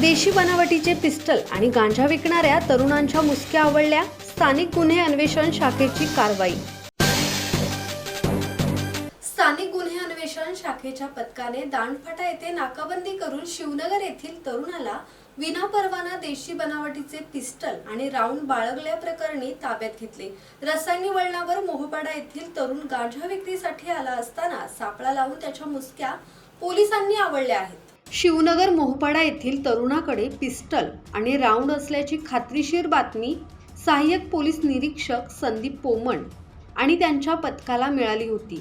देशी बनावटीचे पिस्टल आणि गांजा विकणाऱ्या तरुणांच्या मुसक्या आवडल्या. स्थानिक गुन्हे अन्वेषण शाखेची कारवाई. स्थानिक गुन्हे अन्वेषण शाखेच्या पथकाने दांडफाटा येथे नाकाबंदी करून शिवनगर येथील तरुणाला विनापरवाना देशी बनावटीचे पिस्टल आणि राऊंड बाळगल्या प्रकरणी ताब्यात घेतले. रसायनी वळणावर मोहपाडा येथील तरुण गांजा विक्रीसाठी आला असताना सापळा लावून त्याच्या मुसक्या पोलिसांनी आवडल्या आहेत. शिवनगर मोहपाडा येथील तरुणाकडे पिस्टल आणि राऊंड असल्याची खात्रीशीर बातमी सहाय्यक पोलीस निरीक्षक संदीप पोमण आणि त्यांच्या पथकाला मिळाली होती.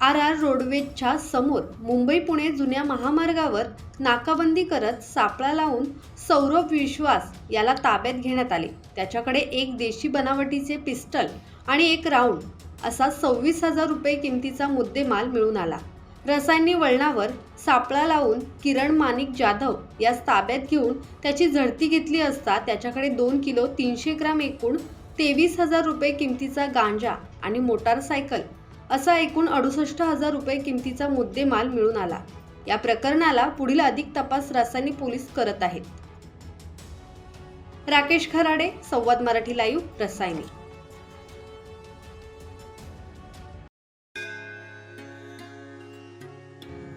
आर आर रोडवेजच्या समोर मुंबई पुणे जुन्या महामार्गावर नाकाबंदी करत सापळा लावून सौरभ विश्वास याला ताब्यात घेण्यात आले. त्याच्याकडे एक देशी बनावटीचे पिस्टल आणि एक राऊंड असा सव्वीस हजार रुपये किमतीचा मुद्देमाल मिळून आला. रसायनी वळणावर सापळा लावून किरण माणिक जाधव यास ताब्यात घेऊन त्याची झडती घेतली असता त्याच्याकडे दोन किलो तीनशे ग्राम एकूण तेवीस हजार रुपये किमतीचा गांजा आणि मोटारसायकल असा एकूण अडुसष्ट हजार रुपये किमतीचा मुद्देमाल मिळून आला. या प्रकरणाला पुढील अधिक तपास रासायनी पोलीस करत आहेत. राकेश खराडे संवाद मराठी लाईव्ह रसायनी.